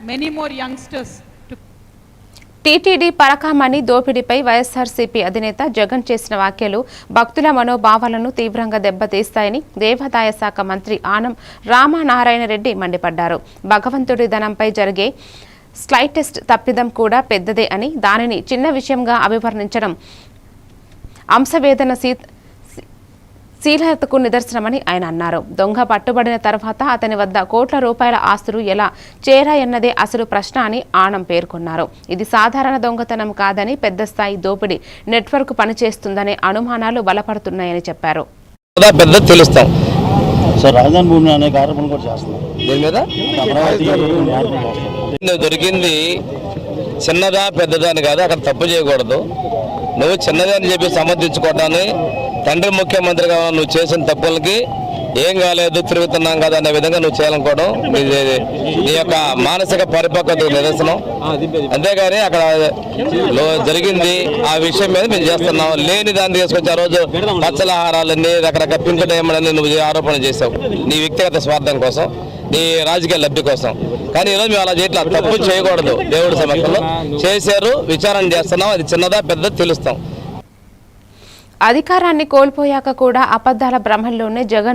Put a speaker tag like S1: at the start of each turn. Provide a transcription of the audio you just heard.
S1: many more youngsters
S2: TTD పరకామణి దోపిడీపై YSRCP అధినేత జగన్ చేసిన వ్యాఖ్యలు భక్తుల మనోభావాలను తీవ్రంగా దెబ్బతీస్తాయని దేవాదాయ శాఖ మంత్రి ఆనం రామనారాయణ రెడ్డి మండిపడ్డారు. భగవంతుడి ధనంపై జరిగే స్లైటెస్ట్ తప్పిదం కూడా పెద్దదే అని దానిని చిన్న విషయంగా అభివర్ణించడం అంశవేదన సీత్ శీలతకు నిదర్శనమని ఆయన అన్నారు. దొంగ పట్టుబడిన తర్వాత అతని వద్ద కోట్ల రూపాయల ఆస్తులు ఎలా చేరాయన్నదే అసలు ప్రశ్న అని ఆనం పేర్కొన్నారు. ఇది సాధారణ దొంగతనం కాదని పెద్ద స్థాయి దోపిడీ నెట్వర్క్ పనిచేస్తుందనే అనుమానాలు బలపడుతున్నాయని చెప్పారు.
S3: దొరికింది చిన్నదా పెద్దదా అని కాదు అక్కడ తప్పు చేయకూడదు. నువ్వు చిన్నదని చెప్పి సమర్థించుకోవడాన్ని తండ్రి ముఖ్యమంత్రిగా నువ్వు చేసిన తప్పులకి ఏం కాలేదు తిరుగుతున్నాం కదా అనే విధంగా నువ్వు చేయాలనుకోవడం. నీ యొక్క మానసిక పరిపక్వత నిదర్శనం. అంతేగాని అక్కడ జరిగింది ఆ విషయం మీద మేము చేస్తున్నాం. లేని దాన్ని తీసుకొచ్చి ఆ రోజు పచ్చలహారాలన్నీ రకరకాల పింక్ నువ్వు ఆరోపణ చేసావు నీ వ్యక్తిగత స్వార్థం కోసం నీ రాజకీయ లబ్ధి కోసం. కానీ ఈరోజు మేము అలా చేయట్లా తప్పు చేయకూడదు దేవుడి సమక్షంలో. చేశారు విచారణ చేస్తున్నాం. అది చిన్నదా పెద్ద తెలుస్తాం.
S2: అధికారాన్ని కోల్పోయాక కూడా అబద్ధాల భ్రమంలోనే జగన్